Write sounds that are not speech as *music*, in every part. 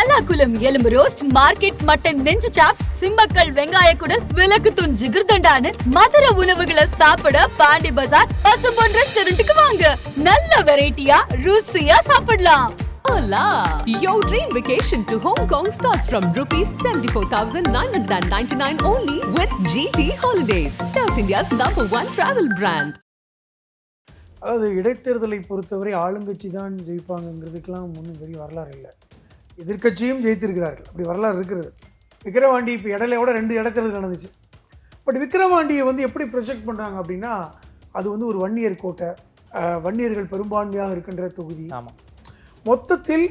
தல்லாக்குளம் எலும்பு roast market mutton நெஞ்சு chops Simmakkal வெங்காய குடல் விளக்கு தூண் ஜிகிர்தண்டான்னு மதுர உணவுகளை சாப்பிட பாண்டி பஜார் பசும்பொன் ரெஸ்டாரண்ட்டுக்கு வாங்க நல்ல வெரைட்டியா ருசியா சாப்பிடலாம் Hola! Your dream vacation to Hong Kong starts from rupees 74,999 only with GT Holidays, South India's number one travel brand. அதாவது இடைத்தேர்தலை பொறுத்தவரை ஆளுங்கட்சி தான் ஜெயிப்பாங்கங்கிறதுக்கெல்லாம் ஒன்றும் பெரிய வரலாறு இல்லை எதிர்க்கட்சியும் ஜெயித்திருக்கிறார்கள். அப்படி வரலாறு இருக்கிறது. விக்கிரவாண்டி இப்போ இடையில ரெண்டு இடைத்தேர்தல் நடந்துச்சு. பட் விக்கிரவாண்டியை வந்து எப்படி ப்ரொஜெக்ட் பண்ணுறாங்க அப்படின்னா அது வந்து ஒரு வன்னியர் கோட்டை வன்னியர்கள் பெரும்பான்மையாக இருக்கின்ற தொகுதி. ஆமாம் மொத்தத்தில்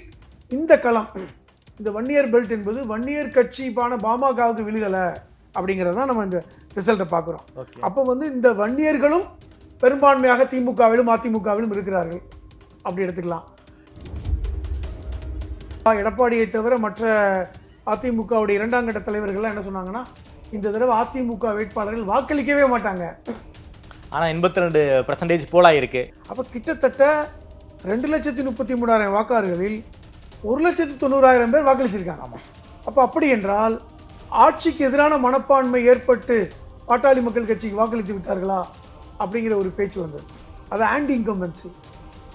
இந்த களம் இந்த வன்னியர் பெல்ட் என்பது வன்னியர் கட்சிப்பான பாமகவுக்கு விழுகலை அப்படிங்கிறத நம்ம இந்த ரிசல்ட்டை பார்க்குறோம். அப்போ வந்து இந்த வன்னியர்களும் பெரும்பான்மையாக திமுகவிலும் அதிமுகவிலும் இருக்கிறார்கள். அப்படி எடுத்துக்கலாம். எடப்பாடியை தவிர மற்ற அதிமுகவுடைய இரண்டாம் கட்ட தலைவர்கள்லாம் என்ன சொன்னாங்கன்னா இந்த தடவை அதிமுக வேட்பாளர்கள் வாக்களிக்கவே மாட்டாங்க. ஆனால் எண்பத்தி ரெண்டு பர்சன்டேஜ் போலாயிருக்கு. அப்போ கிட்டத்தட்ட ரெண்டு லட்சத்தி முப்பத்தி மூணாயிரம் வாக்காளர்களில் ஒரு லட்சத்தி தொண்ணூறாயிரம் பேர் வாக்களிச்சிருக்காங்க. ஆமாம் அப்போ அப்படி என்றால் ஆட்சிக்கு எதிரான மனப்பான்மை ஏற்பட்டு பாட்டாளி மக்கள் கட்சிக்கு வாக்களித்து விட்டார்களா? அப்படிங்கிற ஒரு பேச்சு வந்தது. அது ஆன்டி இன்கம்பன்சி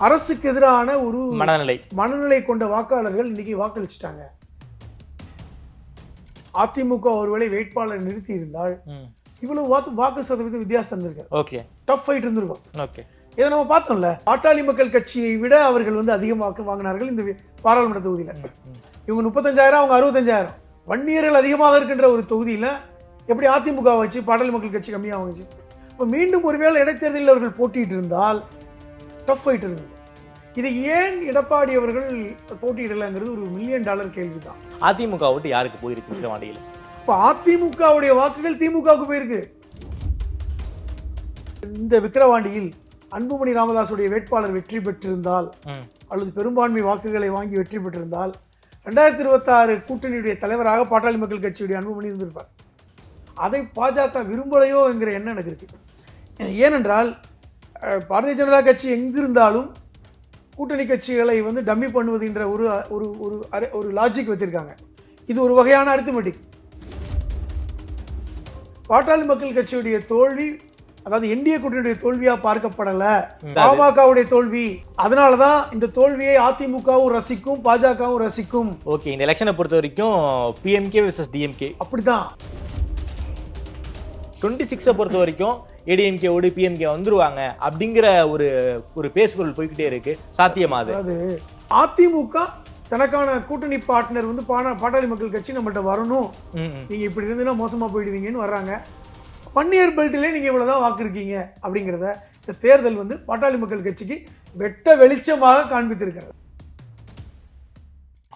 அரசுக்கு எதிரான ஒரு மனநிலை. மனநிலை கொண்ட வாக்காளர்கள் இன்னைக்கு வாக்களிச்சிட்டாங்க. அதிமுக ஒருவேளை வேட்பாளர் நிறுத்தி இருந்தால் இவ்வளவு வாக்கு வாக்கு சதவீத வித்தியாசம் இருந்திருக்கு ஓகே. டஃப் ஃபைட் இருந்திருக்கும். ஓகே. இதை நம்ம பார்த்தோம்ல பாட்டாளி மக்கள் கட்சியை விட அவர்கள் வந்து அதிகம் வாக்கு வாங்கினார்கள் இந்த பாராளுமன்ற தொகுதியில். இவங்க முப்பத்தஞ்சாயிரம் அவங்க அறுபத்தஞ்சாயிரம். வன்னியர்கள் அதிகமாக இருக்கின்ற ஒரு தொகுதியில் எப்படி அதிமுக வச்சு பாட்டாளி மக்கள் கட்சி கம்மியாக வாங்குச்சு? இப்போ மீண்டும் ஒருவேளை இடைத்தேர்தலில் அவர்கள் போட்டியிட்டு இருந்தால் டஃப் ஃபைட் இருந்தது இதை ஏன் எடப்பாடி அவர்கள் போட்டியிடலைங்கிறது ஒரு மில்லியன் டாலர் கேள்வி தான் அதிமுக ஓட்டு யாருக்கு போயிருக்கு விக்கிரவாண்டியில் இப்போ அதிமுகவுடைய வாக்குகள் திமுகவுக்கு போயிருக்கு. இந்த விக்கிரவாண்டியில் அன்புமணி ராமதாஸுடைய வேட்பாளர் வெற்றி பெற்றிருந்தால் அல்லது பெரும்பான்மை வாக்குகளை வாங்கி வெற்றி பெற்றிருந்தால் ரெண்டாயிரத்தி இருபத்தாறு கூட்டணியுடைய தலைவராக பாட்டாளி மக்கள் கட்சியுடைய அன்புமணி இருந்திருப்பார். அதை பாஜக விரும்பலையோ என்கிற எண்ணம் எனக்கு இருக்கு. ஏனென்றால் பாரதிய ஜனதா கட்சி எங்கிருந்தாலும் கூட்டணி கட்சிகளை வந்து டம்மி பண்ணுவதுன்ற ஒரு ஒரு ஒரு ஒரு லாஜிக் வச்சிருக்காங்க. இது ஒரு வகையான அரித்மெட்டிக் பாட்டாளி மக்கள் கட்சியுடைய தோல்வி அதாவது என்டிஏ கூட்டணியுடைய தோல்வியா பார்க்கப்படல. பாமகவுடைய தோல்வி. அதனாலதான் இந்த தோல்வியை அதிமுகவும் ரசிக்கும் பாஜகவும் ரசிக்கும். ஓகே இந்த எலெக்ஷனை பொறுத்த வரைக்கும் பிஎம்கே விசஸ் டிஎம்கே அப்படிதான் டுவெண்ட்டி சிக்ஸை பொறுத்த வரைக்கும் ஏடிஎம்கே ஓடி பிஎம்கே வந்துருவாங்க அப்படிங்கிற ஒரு ஒரு பேசுபொருள் போய்கிட்டே இருக்கு. சாத்தியமா அது? அதிமுக தனக்கான கூட்டணி பார்ட்னர் வந்து பாட்டாளி மக்கள் கட்சி நம்மள்ட்ட வரணும். நீங்க இப்படி இருந்தீங்கன்னா மோசமா போயிடுவீங்கன்னு வர்றாங்க. பன்னியர் பெல்ட்டிலே நீங்க இவ்வளவுதான் வாக்கு இருக்கீங்க அப்படிங்கிறத இந்த தேர்தல் வந்து பாட்டாளி மக்கள் கட்சிக்கு வெட்ட வெளிச்சமாக காண்பித்திருக்கிறது.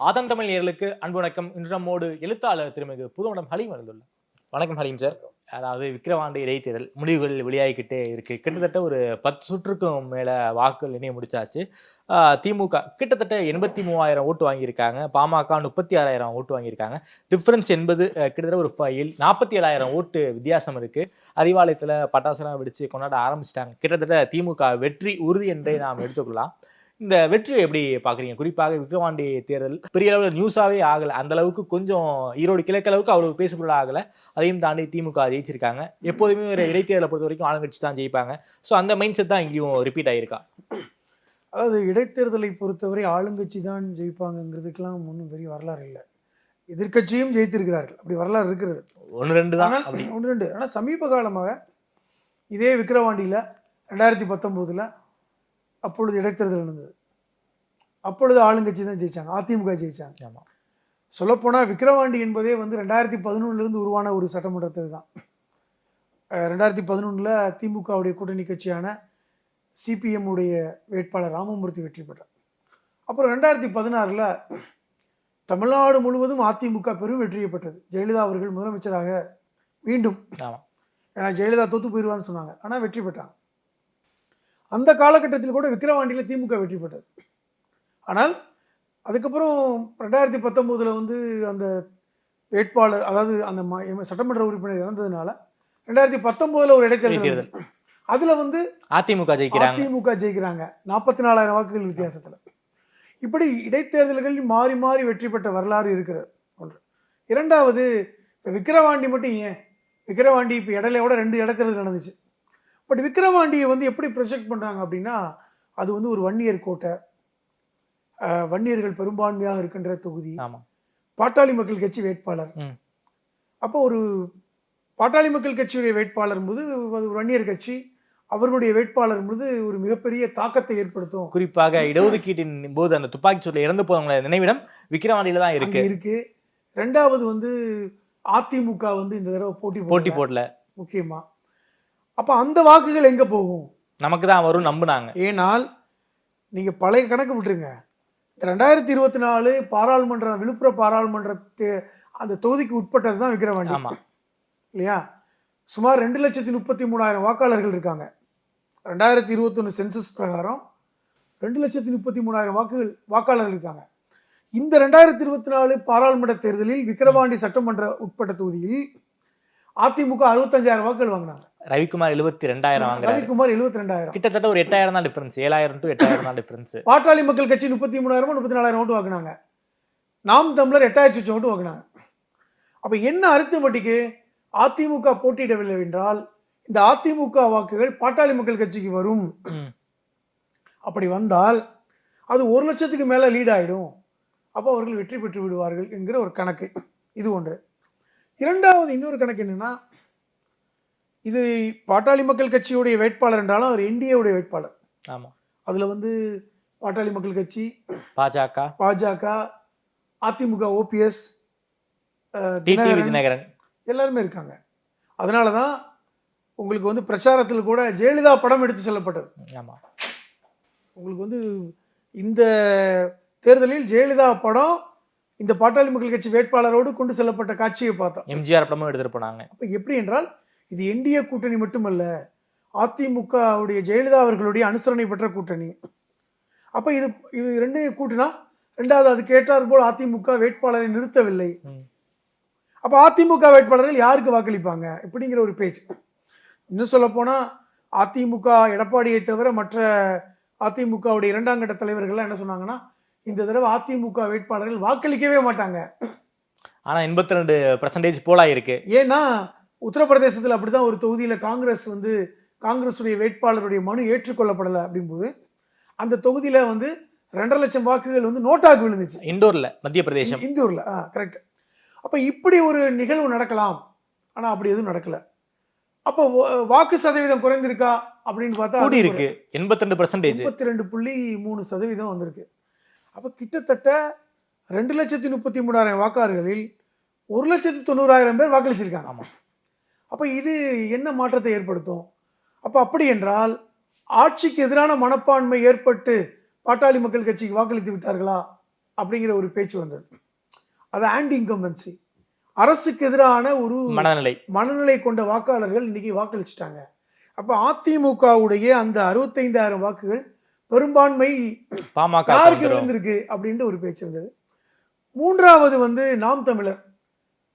ஆதம் தமிழ் நேயர்களுக்கு அன்பு வணக்கம். இன்று நம்மோடு எழுத்தாளர் திருமிகு புதுமடம் ஹலீம் வந்துள்ளார் வணக்கம் ஹலீம் சார். அதாவது விக்கிரவாண்டி இடைத்தேர்தல் முடிவுகள் வெளியாகிக்கிட்டே இருக்கு. கிட்டத்தட்ட ஒரு பத்து சுற்றுக்கும் மேல வாக்குகள் இணைய முடிச்சாச்சு. திமுக கிட்டத்தட்ட எண்பத்தி மூவாயிரம் ஓட்டு வாங்கியிருக்காங்க. பாமக முப்பத்தி ஆறாயிரம் ஓட்டு வாங்கியிருக்காங்க. டிஃப்ரென்ஸ் என்பது கிட்டத்தட்ட ஒரு ஃபைல். நாற்பத்தி ஏழாயிரம் ஓட்டு வித்தியாசம் இருக்கு. அறிவாலயத்தில் பட்டாசுலாம் வெடிச்சு கொண்டாட ஆரம்பிச்சிட்டாங்க. கிட்டத்தட்ட திமுக வெற்றி உறுதி என்றே நாம் எடுத்துக்கொள்ளலாம். இந்த வெற்றியை எப்படி பாக்குறீங்க குறிப்பாக விக்கிரவாண்டி தேர்தல் பெரிய அளவில் நியூஸாவே ஆகல. அந்த அளவுக்கு கொஞ்சம் ஈரோடு கிழக்கு அளவுக்கு அவ்வளவு பேசுபொருள் ஆகல. அதையும் தாண்டி திமுக ஜெயிச்சிருக்காங்க. எப்போதுமே ஒரு இடைத்தேர்தலை பொறுத்த வரைக்கும் ஆளுங்கட்சி தான் ஜெயிப்பாங்க. ஸோ அந்த மைண்ட் செட் தான் இங்கேயும் ரிப்பீட் ஆயிருக்கா? அதாவது இடைத்தேர்தலை பொறுத்தவரை ஆளுங்கட்சி தான் ஜெயிப்பாங்கங்கிறதுக்கெல்லாம் ஒன்றும் பெரிய வரலாறு இல்லை. எதிர்க்கட்சியும் ஜெயித்திருக்கிறார்கள். அப்படி வரலாறு இருக்கிறது. ஒன்று ரெண்டு தான். ஒன்று ரெண்டு. ஆனால் சமீப காலமாக இதே விக்கிரவாண்டியில் ரெண்டாயிரத்தி பத்தொம்போதில் அப்பொழுது இடைத்தேர்தல் நடந்தது. அப்பொழுது ஆளுங்கட்சி தான் ஜெயிச்சாங்க. அதிமுக ஜெயிச்சாங்க. ஆமா. சொல்லப்போனால் விக்கிரவாண்டி என்பதே வந்து ரெண்டாயிரத்தி பதினொன்றுலேருந்து உருவான ஒரு சட்டமன்றத்தில் தான். ரெண்டாயிரத்தி பதினொன்றில் திமுகவுடைய கூட்டணி கட்சியான சிபிஎம் உடைய வேட்பாளர் ராமமூர்த்தி வெற்றி பெற்றார். அப்புறம் ரெண்டாயிரத்தி பதினாறில் தமிழ்நாடு முழுவதும் அதிமுக பெரும் வெற்றியை பெற்றது. ஜெயலலிதா அவர்கள் முதலமைச்சராக மீண்டும் ஏன்னா ஜெயலலிதா தோத்து போயிடுவான்னு சொன்னாங்க. ஆனால் வெற்றி பெற்றாங்க. அந்த காலகட்டத்தில் கூட விக்கிரவாண்டியில் திமுக வெற்றி பெற்றது. ஆனால் அதுக்கப்புறம் ரெண்டாயிரத்தி பத்தொம்போதில் வந்து அந்த வேட்பாளர் அதாவது அந்த சட்டமன்ற உறுப்பினர் இறந்ததுனால ரெண்டாயிரத்தி பத்தொம்போதில் ஒரு இடைத்தேர்தல். அதுல வந்து அதிமுக ஜெயிக்கிறாங்க. அதிமுக ஜெயிக்கிறாங்க. நாற்பத்தி நாலாயிரம் வாக்குகள் வித்தியாசத்துல. இப்படி இடைத்தேர்தல்களில் மாறி மாறி வெற்றி பெற்ற வரலாறு இருக்கிறது ஒன்று. இரண்டாவது இப்போ விக்கிரவாண்டி மட்டும் ஏன்? விக்கிரவாண்டி இப்போ இடையில ரெண்டு இடைத்தேர்தல் நடந்துச்சு. பட் விக்கிரவாண்டியை வந்து எப்படி ப்ரொஜெக்ட் பண்ணுறாங்க அப்படின்னா அது வந்து ஒரு வன்னியர் கோட்டை வன்னியர்கள் பெரும்பான்மையாக இருக்கின்ற தொகுதி. பாட்டாளி மக்கள் கட்சி வேட்பாளர். அப்போ ஒரு பாட்டாளி மக்கள் கட்சியுடைய வேட்பாளர் போது அது ஒரு வன்னியர் கட்சி. அவர்களுடைய வேட்பாளர் போது ஒரு மிகப்பெரிய தாக்கத்தை ஏற்படுத்தும். குறிப்பாக இடஒதுக்கீட்டின் போது அந்த துப்பாக்கி சூட்டில் இறந்து போனவங்கள நினைவிடம் விக்கிரவாண்டியில தான் இருக்கு. இருக்கு. ரெண்டாவது வந்து அதிமுக வந்து இந்த தடவை போட்டி போட்டி போடல, போடல. முக்கியமா. அப்ப அந்த வாக்குகள் எங்க போகும்? நமக்கு தான் வரும் நம்புனாங்க. ஏனால் நீங்க பழைய கணக்கு விட்டுருங்க. இந்த ரெண்டாயிரத்தி இருபத்தி நாலு பாராளுமன்ற விழுப்புரம் பாராளுமன்ற அந்த தொகுதிக்கு உட்பட்டது தான் விக்கிரவாண்டி. ஆமா. இல்லையா? சுமார் ரெண்டு லட்சத்தி முப்பத்தி மூணாயிரம் வாக்காளர்கள் இருக்காங்க. ரெண்டாயிரத்தி இருபத்தொன்று சென்சஸ் பிரகாரம் ரெண்டு லட்சத்தி முப்பத்தி மூணாயிரம் வாக்குகள் வாக்காளர்கள் இருக்காங்க. இந்த ரெண்டாயிரத்தி இருபத்தி நாலு பாராளுமன்ற தேர்தலில் விக்கிரவாண்டி சட்டமன்ற உட்பட்ட தொகுதியில் அதிமுக அறுபத்தஞ்சாயிரம் வாக்குகள் வாங்கினாங்க. ரவிக்குமார் எழுபத்தி ரெண்டாயிரம் ரவிக்குமார் எழுபத்தி ரெண்டாயிரம் கிட்டத்தட்ட ஒரு எட்டாயிரம் தான் டிஃபரன்ஸ் ஏழாயிரம் டு எட்டாயிரம் தான் டிஃபரன்ஸ் பாட்டாளி மக்கள் கட்சி முப்பத்தி மூணாயிரம் முப்பத்தி நாலாயிரம் ஓட்டு வாங்கினாங்க. நாம் தமிழர் எட்டாயிரத்தி சொச்சம் ஓட்டு வாங்கினாங்க. அப்ப என்ன அர்த்தமட்டிக்கு அதிமுக போட்டியிடவில்லை என்றால் இந்த அதிமுக வாக்குகள் பாட்டாளி மக்கள் கட்சிக்கு வரும். அப்படி வந்தால் அது ஒரு லட்சத்துக்கு மேல லீட் ஆயிடும். அப்போ அவர்கள் வெற்றி பெற்று விடுவார்கள் என்கிற ஒரு கணக்கு. இது ஒன்று. இரண்டாவது இன்னொரு கணக்கு என்னன்னா இது பாட்டாளி மக்கள் கட்சியுடைய வேட்பாளர் என்றாலும் அவர் என்டிஏவுடைய வேட்பாளர். ஆமா. அதுல வந்து பாட்டாளி மக்கள் கட்சி பாஜக பாஜக அதிமுக ஓபிஎஸ் தினகரன் எல்லாருமே இருக்காங்க. அதனால தான் உங்களுக்கு வந்து பிரச்சாரத்தில் கூட ஜெயலலிதா படம் எடுத்து செல்லப்பட்டது. ஆமா. உங்களுக்கு வந்து இந்த தேர்தலில் ஜெயலலிதா படம் இந்த பாட்டாளி மக்கள் கட்சி வேட்பாளரோடு கொண்டு செல்லப்பட்ட காட்சியை பார்த்தோம். எம்ஜிஆர் படமும் எடுத்துட்டு போனாங்க. அப்ப எப்படி என்றால் இது என்டிஏ கூட்டணி மட்டுமல்ல அதிமுக உடைய ஜெயலலிதா அவர்களுடைய அனுசரணை பெற்ற கூட்டணி. அப்ப இது இது ரெண்டையும் கூட்டினா ரெண்டாவது அதுக்கு ஏற்றார் போல் அதிமுக வேட்பாளரை நிறுத்தவில்லை. அப்ப அதிமுக வேட்பாளர்கள் யாருக்கு வாக்களிப்பாங்க இப்படிங்கிற ஒரு பேச்சு. இன்னும் சொல்ல போனா அதிமுக எடப்பாடியை தவிர மற்ற அதிமுகவுடைய இரண்டாம் கட்ட தலைவர்கள்லாம் என்ன சொன்னாங்கன்னா இந்த தடவை அதிமுக வேட்பாளர்கள் வாக்களிக்கவே மாட்டாங்க. ஆனா எண்பத்தி ரெண்டு பர்சன்டேஜ் போலா இருக்கு ஏன்னா உத்தரப்பிரதேசத்தில் அப்படிதான் ஒரு தொகுதியில காங்கிரஸ் வந்து காங்கிரஸுடைய வேட்பாளருடைய மனு ஏற்றுக்கொள்ளப்படலை அப்படிங்கும்போது அந்த தொகுதியில வந்து ரெண்டரை லட்சம் வாக்குகள் வந்து நோட்டாக்கு விழுந்துச்சு. இண்டோர்ல மத்திய பிரதேசம். இந்தூர்ல ஆ கரெக்ட் அப்ப இப்படி ஒரு நிகழ்வு நடக்கலாம். ஆனா அப்படி எதுவும் நடக்கல. அப்போ வாக்கு சதவீதம் குறைந்திருக்கா அப்படின்னு பார்த்தா கூடி இருக்கு எண்பத்தி ரெண்டு பர்சன்டேஜ் முப்பத்தி ரெண்டு புள்ளி மூணு சதவீதம் வந்திருக்கு. அப்ப கிட்டத்தட்ட ரெண்டு லட்சத்தி முப்பத்தி மூணாயிரம் வாக்காளர்களில் ஒரு லட்சத்தி தொண்ணூறாயிரம் பேர் வாக்களிச்சிருக்காங்க. ஆமா. அப்ப இது என்ன மாற்றத்தை ஏற்படுத்தும்? அப்ப அப்படி என்றால் ஆட்சிக்கு எதிரான மனப்பான்மை ஏற்பட்டு பாட்டாளி மக்கள் கட்சிக்கு வாக்களித்து விட்டார்களா? அப்படிங்கிற ஒரு பேச்சு வந்தது. அது ஆன்டி இன்கம்பன்சி அரசுக்கு எதிரான ஒரு மனநிலை. மனநிலை கொண்ட வாக்காளர்கள் இன்னைக்கு வாக்களிச்சிட்டாங்க. அப்ப அதிமுகவுடைய அந்த அறுபத்தைந்தாயிரம் வாக்குகள் பெரும்பான்மை பாமக யாருக்கு. விழுந்திருக்கு அப்படின்ட்டு ஒரு பேச்சு இருந்தது மூன்றாவது வந்து நாம் தமிழர்.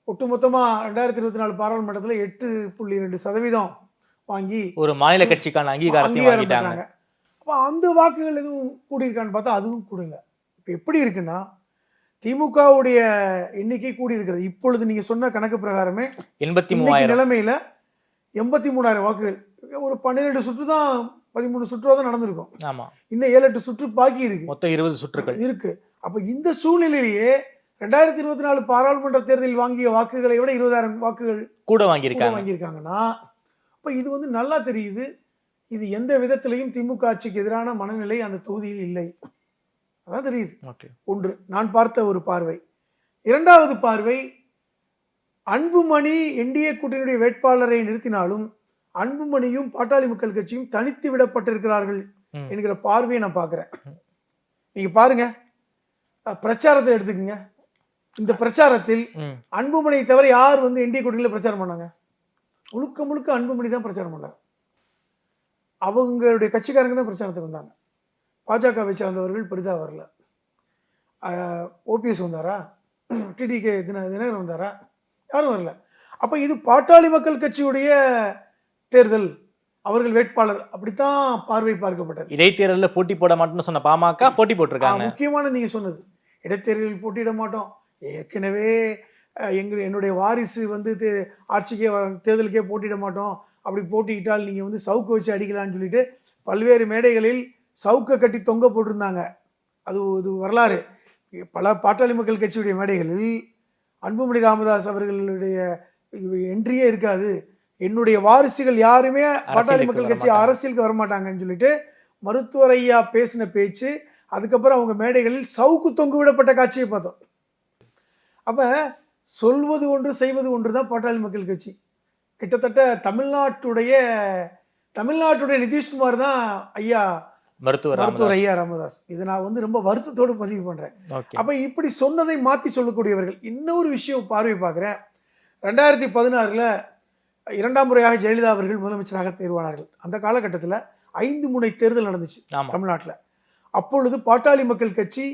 ஒட்டுமொத்தமா ரெண்டாயிரத்தி இருபத்தி நாலு பாராளுமன்றத்துல எட்டு புள்ளி ரெண்டு சதவீதம் வாங்கி ஒரு மாநில கட்சிக்கான அங்கீகாரம் வாங்கிட்டாங்க. அப்ப அந்த வாக்குகள் எதுவும் கூடியிருக்கான்னு பார்த்தா அதுவும் கூடல. இப்ப எப்படி இருக்குன்னா திமுகவுடைய எண்ணிக்கை கூடி இருக்கிறது இப்பொழுது நீங்க சொன்ன கணக்கு பிரகாரமே எண்பத்தி மூவாயிரம். நிலைமையில எண்பத்தி மூணாயிரம் வாக்குகள். ஒரு பன்னிரெண்டு சுற்று தான் பதிமூணு சுற்றுவா தான் நடந்திருக்கும். ஆமா. இன்னும் ஏழு எட்டு சுற்று பாக்கி இருக்கு. மொத்தம் இருபது சுற்றுகள். இருக்கு. அப்ப இந்த சூழ்நிலையிலேயே ரெண்டாயிரத்தி இருபத்தி நாலு பாராளுமன்ற தேர்தலில் வாங்கிய வாக்குகளை விட இருபதாயிரம் வாக்குகள் கூட வாங்கியிருக்காங்க. வாங்கியிருக்காங்கன்னா அப்ப இது வந்து நல்லா தெரியுது. இது எந்த விதத்திலையும் திமுக ஆட்சிக்கு எதிரான மனநிலை அந்த தொகுதியில் இல்லை. அதான் தெரியுது. ஒன்று நான் பார்த்த ஒரு பார்வை. இரண்டாவது பார்வை அன்புமணி என்டிஏ கூட்டணியுடைய வேட்பாளரை நிறுத்தினாலும் அன்புமணியும் பாட்டாளி மக்கள் கட்சியும் தனித்து விடப்பட்டிருக்கிறார்கள். என்கிற பார்வையை நான் பார்க்கிறேன். நீங்க பாருங்க. பிரச்சாரத்தை எடுத்துக்கங்க. இந்த பிரச்சாரத்தில். அன்புமணியை தவிர யார் வந்து என்டிஏ கூட்டணியில பிரச்சாரம் பண்ணாங்க? முழுக்க முழுக்க அன்புமணி தான் பிரச்சாரம் பண்ணாங்க அவங்களுடைய கட்சிக்காரங்க தான் பிரச்சாரத்துக்கு வந்தாங்க. பாஜகவை சார்ந்தவர்கள் பெரிதா வரல. ஓபிஎஸ் வந்தாரா? டிடிகே தின தினகரன் வந்தாரா? யாரும் வரல. அப்ப இது பாட்டாளி மக்கள் கட்சியுடைய தேர்தல் அவர்கள் வேட்பாளர் அப்படித்தான் பார்வை பார்க்கப்பட்டது. இடைத்தேர்தல்ல போட்டி போட மாட்டோம்னு சொன்ன பாமக போட்டி போட்டிருக்காங்க. முக்கியமான நீங்க சொன்னது. இடைத்தேர்தலில் போட்டியிட மாட்டோம். ஏற்கனவே எங்க என்னுடைய வாரிசு வந்து ஆட்சிக்கே தேர்தலுக்கே போட்டியிட மாட்டோம். அப்படி போட்டியிட்டால் நீங்க வந்து சவுக்கு வச்சு அடிக்கலாம்னு சொல்லிட்டு பல்வேறு மேடைகளில் சவுக்கை கட்டி தொங்க போட்டிருந்தாங்க. அது இது வரலாறு. பல பாட்டாளி மக்கள் கட்சியுடைய மேடைகளில் அன்புமணி ராமதாஸ் அவர்களுடைய என்ட்ரியே இருக்காது. என்னுடைய வாரிசுகள் யாருமே பாட்டாளி மக்கள் கட்சி. அரசியலுக்கு வரமாட்டாங்கன்னு சொல்லிட்டு மருத்துவர் ஐயா பேசின பேச்சு அதுக்கப்புறம் அவங்க மேடைகளில் சவுக்கு தொங்கு விடப்பட்ட காட்சியை பார்த்தோம். அப்ப சொல்வது ஒன்று செய்வது ஒன்று தான் பாட்டாளி மக்கள் கட்சி. கிட்டத்தட்ட தமிழ்நாட்டுடைய தமிழ்நாட்டுடைய நிதிஷ்குமார் தான் ஐயா மருத்துவர் மருத்துவர் ஐயா ராமதாஸ். இதை நான் வந்து ரொம்ப வருத்தத்தோடு பதிவு பண்றேன். அப்ப இப்படி சொன்னதை மாத்தி சொல்லக்கூடியவர்கள் இன்னொரு விஷயம் பார்வை பார்க்கிறேன். ரெண்டாயிரத்தி பதினாறுல இரண்டாம் முறையாக ஜெயலலிதா அவர்கள் முதலமைச்சராக தேர்வானார்கள். அந்த காலகட்டத்தில் ஐந்து முனை தேர்தல் நடந்துச்சு தமிழ்நாட்டில். அப்பொழுது பாட்டாளி மக்கள் கட்சி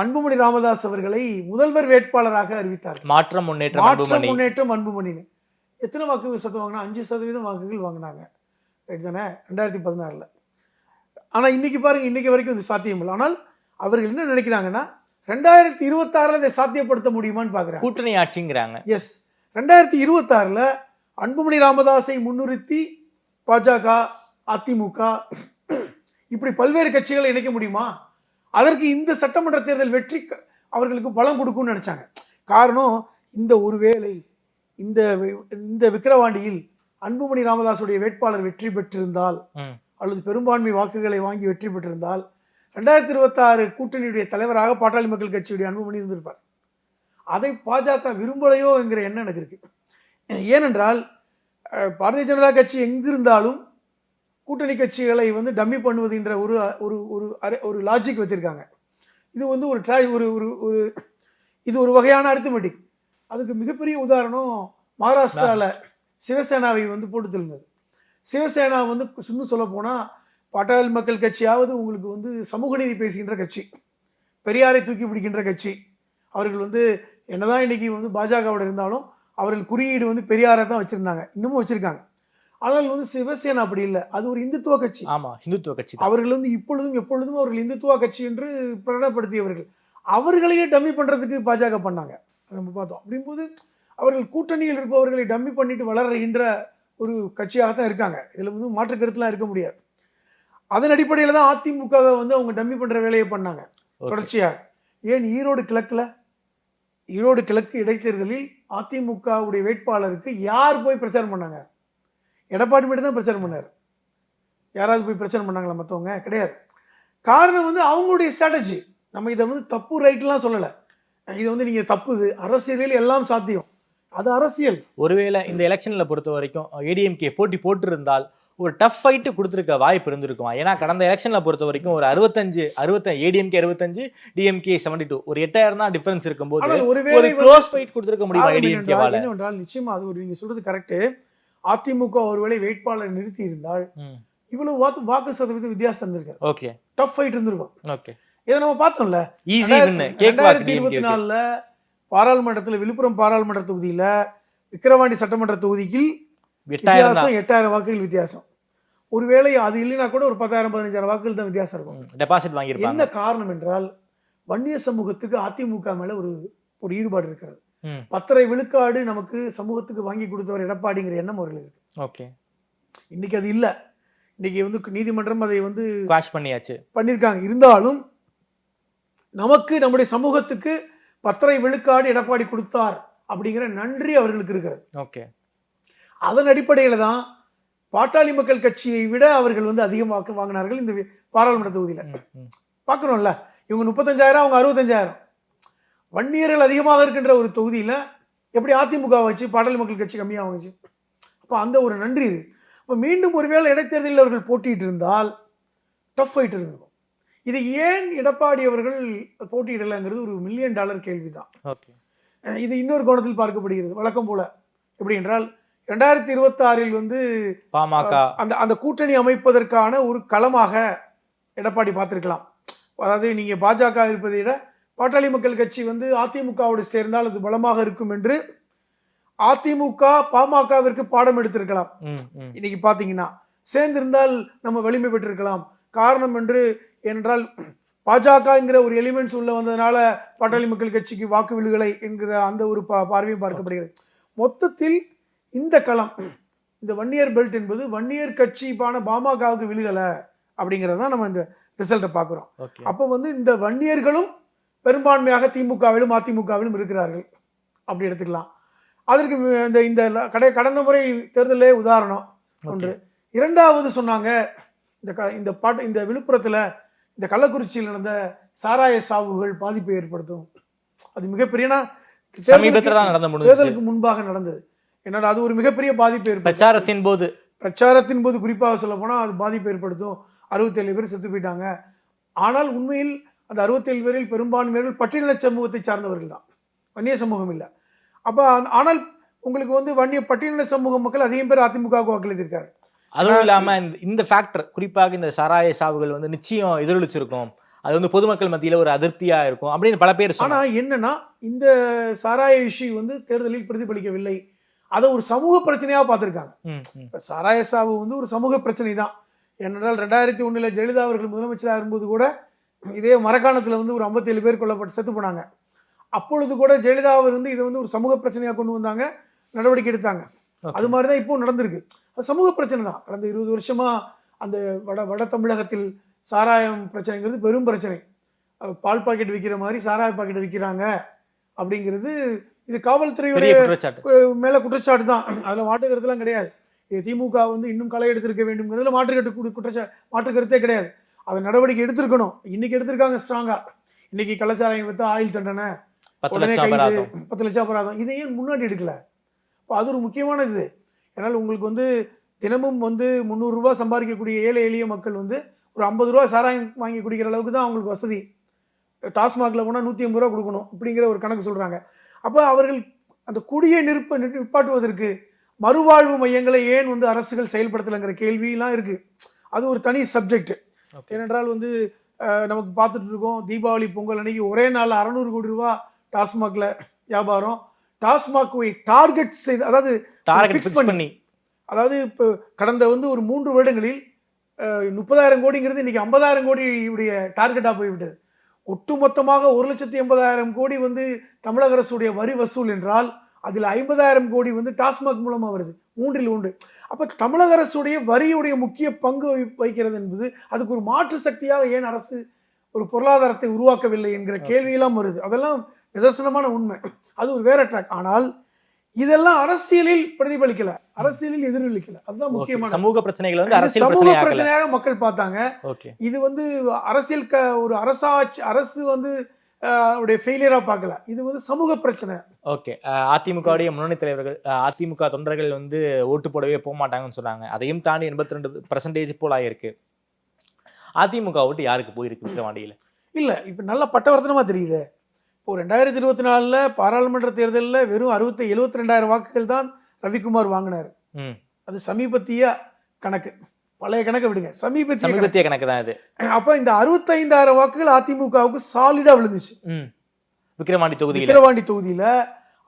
அன்புமணி ராமதாஸ் அவர்களை முதல்வர் வேட்பாளராக அறிவித்தார்கள் மாற்றம் முன்னேற்றம் மாற்றம் முன்னேற்றம் அன்புமணின்னு எத்தனை வாக்கு சத்தம் வாங்கினா அஞ்சு சதவீதம் வாக்குகள் வாங்கினாங்க. ரைட் தானே ரெண்டாயிரத்தி பதினாறுல. ஆனா இன்னைக்கு பாருங்க இன்னைக்கு வரைக்கும் இது சாத்தியம் இல்லை ஆனால் அவர்கள் என்ன நினைக்கிறாங்கன்னா ரெண்டாயிரத்தி இருபத்தாறுல இதை சாத்தியப்படுத்த முடியுமான்னு பாக்குறாங்க. கூட்டணி ஆட்சிங்கிறாங்க. எஸ் ரெண்டாயிரத்தி இருபத்தாறுல அன்புமணி ராமதாஸை முன்னிறுத்தி பாஜக அதிமுக இப்படி பல்வேறு கட்சிகளை இணைக்க முடியுமா? அதற்கு இந்த சட்டமன்ற தேர்தல் வெற்றி அவர்களுக்கு பலம் கொடுக்கும்னு நினைச்சாங்க. காரணம் இந்த ஒரு வேளை இந்த இந்த விக்கிரவாண்டியில் அன்புமணி ராமதாஸுடைய வேட்பாளர் வெற்றி பெற்றிருந்தால். அல்லது பெரும்பான்மை வாக்குகளை வாங்கி வெற்றி பெற்றிருந்தால் ரெண்டாயிரத்தி இருபத்தாறு கூட்டணியுடைய தலைவராக பாட்டாளி மக்கள் கட்சியுடைய அன்புமணி இருந்திருப்பார். அதை பாஜக விரும்பலையோ என்கிற எண்ணம் எனக்கு இருக்கு. ஏனென்றால் பாரதிய ஜனதா கட்சி எங்கிருந்தாலும் கூட்டணி கட்சிகளை வந்து டம்மி பண்ணுவதுன்ற ஒரு ஒரு ஒரு அரை- ஒரு லாஜிக் வச்சிருக்காங்க. இது வந்து ஒரு ட்ரை ஒரு ஒரு ஒரு இது ஒரு வகையான அரித்தமெட்டிக் அதுக்கு மிகப்பெரிய உதாரணம் மகாராஷ்டிரால சிவசேனாவை வந்து போட்டு தள்ளினது சிவசேனா வந்து இன்னும் சொல்ல போனா பாட்டாளி மக்கள் கட்சியாவது உங்களுக்கு வந்து சமூக நீதி பேசுகின்ற கட்சி பெரியாரை தூக்கி பிடிக்கின்ற கட்சி. அவர்கள் வந்து என்னதான் இன்னைக்கு வந்து பாஜகவோட இருந்தாலும் அவர்கள் குறியீடு வந்து பெரியாரை தான் வச்சிருந்தாங்க. இன்னமும் வச்சிருக்காங்க. ஆனால் வந்து சிவசேனா அப்படி இல்லை. அது ஒரு இந்துத்துவ கட்சி. ஆமா ஹிந்துத்துவ கட்சி தான். அவர்கள் வந்து இப்பொழுதும் எப்பொழுதும் அவர்கள் இந்துத்துவ கட்சி என்று பிரகடனப்படுத்தியவர்கள். அவர்களையே டம்மி பண்றதுக்கு பாஜக பண்ணாங்க. நம்ம பார்த்தோம். அப்படிங்கும்போது அவர்கள் கூட்டணியில் இருப்பவர்களை டம்மி பண்ணிட்டு வளர்கின்ற ஒரு கட்சியாகத்தான் இருக்காங்க. இதுல வந்து மாற்று கருத்துலாம் இருக்க முடியாது. அதன் அடிப்படையில தான் அதிமுகவை வந்து அவங்க டம்மி பண்ற வேலையை பண்ணாங்க. தொடர்ச்சியாக. ஏன் ஈரோடு கிழக்குல? ஈரோடு கிழக்கு இடைத்தேர்தலில் அதிமுகவுடைய வேட்பாளருக்கு யார் போய் பிரச்சாரம் பண்ணாங்க? எடப்பாடி மட்டும் தான் பிரச்சாரம் பண்ணார். யாராவது போய் பிரச்சாரம் பண்ணாங்களா மற்றவங்க கிடையாது. காரணம் வந்து அவங்களுடைய ஸ்ட்ராட்டஜி நம்ம இதை வந்து தப்பு ரைட்லாம் சொல்லலை. இது வந்து நீங்கள் தப்புது. அரசியலில் எல்லாம் சாத்தியம். அது அரசியல். ஒருவேளை இந்த எலெக்ஷனில் பொறுத்த வரைக்கும் ஏடிஎம்கே போட்டி போட்டிருந்தால் ஒரு டஃப் ஃபைட்டு கொடுத்துருக்க வாய்ப்பு இருந்திருக்குமா? ஏன்னா கடந்த எலெக்ஷன்ல பொறுத்த வரைக்கும் ஒரு அறுபத்தஞ்சு அறுபத்தஞ்சு ஏடிஎம்கே அறுபத்தஞ்சு டிஎம்கே செவன்டி டூ ஒரு எட்டாயிரம் தான் டிஃபரன்ஸ் இருக்கும்போது ஒரு க்ளோஸ் ஃபைட் கொடுத்துருக்க முடியுமா ஏடிஎம்கேவால என்னவென்றால் நிச்சயமா அது ஒரு நீங்க சொல்றது கரெக்ட் அதிமுக ஒருவேளை வேட்பாளர் நிறுத்தி இருந்தால் இவ்வளவு வாக்கு வாக்கு சதவீத வித்தியாசம் இருந்திருக்காது. ஓகே. டஃப் ஃபைட் இருந்திருக்கும். ஓகே. இதை நம்ம பார்த்தோம்ல. ஈஸி ரெண்டாயிரத்தி இருபத்தி நாலுல பாராளுமன்றத்துல விழுப்புரம் பாராளுமன்ற தொகுதியில விக்கிரவாண்டி சட்டமன்ற தொகுதியில் வித்தியாசம் எட்டாயிரம் வாக்குகள் வித்தியாசம். ஒருவேளை அது இல்லைன்னா கூட ஒரு பத்தாயிரம் பதினஞ்சாயிரம் வாக்குகள் தான் வித்தியாசம் இருக்கும். டெபாசிட் வாங்கியிருப்பாங்க. என்ன காரணம் என்றால் வன்னிய சமூகத்துக்கு அதிமுக மேல ஒரு ஒரு ஈடுபாடு இருக்கிறது. பத்தரை விழுக்காடு நமக்கு சமூகத்துக்கு வாங்கி கொடுத்தவர் எடப்பாடிங்கிற எண்ணம் அவர்களுக்கு இருக்கு. ஓகே. இன்னைக்கு அது இல்ல. இன்னைக்கு வந்து நீதிமன்றம் அதை வந்து குவாஷ் பண்ணியாச்சு. பண்ணியிருக்காங்க. இருந்தாலும் நமக்கு நம்முடைய சமூகத்துக்கு பத்தரை விழுக்காடு எடப்பாடி கொடுத்தார் அப்படிங்கிற நன்றி அவர்களுக்கு இருக்கிறது. ஓகே. அதன் அடிப்படையில தான் பாட்டாளி மக்கள் கட்சியை விட அவர்கள் வந்து அதிகமாக வாங்கினார்கள் இந்த பாராளுமன்ற தொகுதியில. பார்க்கணும்ல. இவங்க முப்பத்தஞ்சாயிரம் அவங்க அறுபத்தஞ்சாயிரம். வன்னியர்கள் அதிகமாக இருக்கின்ற ஒரு தொகுதியில எப்படி அதிமுக வச்சு பாட்டாளி மக்கள் கட்சி கம்மியாக வாங்குச்சு? அப்போ அந்த ஒரு நன்றி இருக்கு. அப்போ மீண்டும் ஒருவேளை இடைத்தேர்தலில் அவர்கள் போட்டியிட்டு இருந்தால் டஃப் ஃபைட் இருந்திருக்கும் இது ஏன் எடப்பாடி அவர்கள் போட்டியிடலைங்கிறது ஒரு மில்லியன் டாலர் கேள்விதான். இது இன்னொரு கோணத்தில் பார்க்கப்படுகிறது. வழக்கம் போல. எப்படி என்றால் ரெண்டாயிரத்தி இருபத்தி ஆறில் வந்து பாமக. அந்த அந்த கூட்டணி அமைப்பதற்கான ஒரு களமாக எடப்பாடி பார்த்திருக்கலாம். அதாவது நீங்க பாஜக இருப்பதை விட பாட்டாளி மக்கள் கட்சி வந்து அதிமுகவோடு சேர்ந்தால் அது பலமாக இருக்கும் என்று அதிமுக பாமகவிற்கு பாடம் எடுத்திருக்கலாம். இன்னைக்கு பாத்தீங்கன்னா சேர்ந்திருந்தால் நம்ம வலிமை பெற்றிருக்கலாம். காரணம் என்று என்றால் பாஜகங்கிற ஒரு எலிமெண்ட்ஸ் உள்ள வந்ததுனால பாட்டாளி மக்கள் கட்சிக்கு வாக்கு விழுகலை என்கிற அந்த ஒரு பார்வையும் பார்க்கப்படுகிறது. மொத்தத்தில் இந்த களம் இந்த வன்னியர் பெல்ட் என்பது வன்னியர் கட்சிப்பான பாமகவுக்கு விழுகலை அப்படிங்கிறத நம்ம இந்த ரிசல்ட்டை பார்க்குறோம். அப்போ வந்து இந்த வன்னியர்களும் பெரும்பான்மையாக திமுகவிலும் அதிமுகவிலும் இருக்கிறார்கள். அப்படி எடுத்துக்கலாம். அதற்கு இந்த இந்த கடை கடந்த முறை தேர்தலே உதாரணம் ஒன்று. இரண்டாவது சொன்னாங்க இந்த க இந்த பாட்டு இந்த விழுப்புரத்துல இந்த கள்ளக்குறிச்சியில் நடந்த சாராய சாவுகள் பாதிப்பை ஏற்படுத்தும். அது மிகப்பெரியனா தேர்தலுக்கு முன்பாக நடந்தது. என்னடா அது ஒரு மிகப்பெரிய பாதிப்பை ஏற்படுத்தும். பிரச்சாரத்தின் போது. பிரச்சாரத்தின் போது குறிப்பாக சொல்ல போனா அது பாதிப்பு ஏற்படுத்தும். அறுபத்தேழு பேர் செத்து போயிட்டாங்க. ஆனால் உண்மையில் அந்த அறுபத்தேழு பேரில் பெரும்பான்மையர்கள் பட்டியல சமூகத்தை சார்ந்தவர்கள் தான். வன்னிய சமூகம் இல்லை. அப்போ ஆனால் உங்களுக்கு வந்து வன்னிய பட்டியலின சமூக மக்கள் அதிகம் பேர் அதிமுகவுக்கு வாக்களித்திருக்காரு. அதுவும் இல்லாம இந்த- ஃபேக்டர் குறிப்பாக இந்த சாராய சாவுகள் வந்து நிச்சயம் எதிரொலிச்சிருக்கும். அது வந்து பொதுமக்கள் மத்தியில ஒரு அதிருப்தியா இருக்கும் அப்படின்னு பல பேர் ஆனா சொன்னாங்க என்னன்னா இந்த சாராய இஷ்யூ வந்து தேர்தலில் பிரதிபலிக்கவில்லை. அதை ஒரு சமூக பிரச்சனையா பார்த்திருக்காங்க. இப்ப சாராய சாவு வந்து ஒரு சமூக பிரச்சனை தான் ஏனென்றால் ரெண்டாயிரத்தி ஒண்ணுல ஜெயலலிதா அவர்கள் முதலமைச்சராக இருக்கும்போது கூட இதே மரக்காணத்துல வந்து ஒரு 57 பேர் கொல்லப்பட்டு செத்து போனாங்க. அப்பொழுது கூட ஜெயலலிதா அவர் வந்து இதை வந்து ஒரு சமூக பிரச்சனையா கொண்டு வந்தாங்க நடவடிக்கை எடுத்தாங்க. அது மாதிரி தான் இப்போ நடந்திருக்கு. அது சமூக பிரச்சனை தான் கடந்த இருபது வருஷமா அந்த வட வட தமிழகத்தில் சாராயம் பிரச்சனைங்கிறது பெரும் பிரச்சனை. பால் பாக்கெட் விற்கிற மாதிரி சாராய பாக்கெட் விற்கிறாங்க அப்படிங்கிறது இது காவல்துறையுடைய மேல குற்றச்சாட்டு தான். அதுல மாற்று கருத்துலாம் கிடையாது. இது திமுக வந்து இன்னும் களை எடுத்திருக்க வேண்டும்ங்கிறதுல மாற்று கருத்து கு- குற்றச்சா மாற்று கருத்தே கிடையாது. அதை நடவடிக்கை எடுத்திருக்கணும். இன்னைக்கு எடுத்திருக்காங்க ஸ்ட்ராங்கா இன்னைக்கு கள்ளச்சாராயம் வித்தா ஆயுள் தண்டனை உடனே லட்சம் கைது பத்து லட்சம் அபராதம். இதை ஏன் முன்னாடி எடுக்கல? இப்போ அது ஒரு முக்கியமான இது ஏன்னால் உங்களுக்கு வந்து தினமும் வந்து முந்நூறு ரூபாய் சம்பாதிக்கக்கூடிய ஏழை எளிய மக்கள் வந்து ஒரு ஐம்பது ரூபா சாராயம் வாங்கி குடிக்கிற அளவுக்கு தான் அவங்களுக்கு வசதி. டாஸ்மாகில் போனால் நூற்றி ஐம்பது ரூபா கொடுக்கணும் இப்படிங்கிற ஒரு கணக்கு சொல்கிறாங்க அப்போ அவர்கள் அந்த குடியை நிற்ப நிப்பாட்டுவதற்கு மறுவாழ்வு மையங்களை ஏன் வந்து அரசுகள் செயல்படுத்தலைங்கிற கேள்வியெல்லாம் இருக்கு. அது ஒரு தனி சப்ஜெக்ட். ஏனென்றால் வந்து நமக்கு பார்த்துட்டு இருக்கோம் தீபாவளி பொங்கல் அன்னைக்கு ஒரே நாள் அறநூறு கோடி ரூபா டாஸ்மாக்ல வியாபாரம். டாஸ்மாக் டார்கெட் செய்து அதாவது ஃபிக்ஸ் பண்ணி- அதாவது இப்போ கடந்த வந்து ஒரு மூன்று வருடங்களில் முப்பதாயிரம் கோடிங்கிறது இன்னைக்கு ஐம்பதாயிரம் கோடி உடைய டார்கெட்டாக போய்விட்டது. ஒட்டுமொத்தமாக ஒரு லட்சத்தி எண்பதாயிரம் கோடி வந்து தமிழக அரசுடைய வரி வசூல் என்றால் அதில் ஐம்பதாயிரம் கோடி வந்து டாஸ்மாக் மூலமா வருது. மூன்றில் ஒன்று. அப்ப தமிழக அரசுடைய வரியுடைய முக்கிய பங்கு வகி- வகிக்கிறது என்பது அதுக்கு ஒரு மாற்று சக்தியாக ஏன் அரசு ஒரு பொருளாதாரத்தை உருவாக்கவில்லை என்கிற கேள்வியெல்லாம் வருது. அதெல்லாம் நிதர்சனமான உண்மை. அது ஒரு வேற ட்ராக் ஆனால் இதெல்லாம் அரசியலில் பிரதிபலிக்கல. அரசியலில் எதிரொலிக்கல. அதுதான். முக்கியமான சமூக பிரச்சனைகள் வந்து அரசியல் சமூக பிரச்சனையாக மக்கள் பார்த்தாங்க. இது வந்து அரசியல் க ஒரு அரசாட்சி அரசு வந்து அஹ், உடைய ஃபெயிலியரா பார்க்கல. இது வந்து சமூக பிரச்சனை. ஓகே அதிமுகவுடைய முன்னணி தலைவர்கள் அதிமுக தொண்டர்கள் வந்து ஓட்டு போடவே போக மாட்டாங்கன்னு சொன்னாங்க. அதையும் தாண்டி எண்பத்தி ரெண்டு பர்சன்டேஜ் போல் ஆயிருக்கு. அதிமுக ஓட்டு யாருக்கு போயிருக்கு விக்கிரவாண்டியில இல்ல இப்ப நல்ல பட்டவர்த்தனமா தெரியுது. இப்போ ரெண்டாயிரத்தி இருபத்தி நாலுல பாராளுமன்ற தேர்தலில் வெறும் அறுபத்தி எழுபத்தி ரெண்டாயிரம் வாக்குகள் தான் ரவிக்குமார் வாங்கினார். அது சமீபத்திய கணக்கு. பழைய கணக்கை விடுங்க. சமீபத்திய. சமீபத்திய கணக்கு தான் இது அப்ப இந்த அறுபத்தைந்தாயிரம் வாக்குகள் அதிமுகவுக்கு சாலிடா விழுந்துச்சு. விக்கிரவாண்டி தொகுதியில. விக்கிரவாண்டி தொகுதியில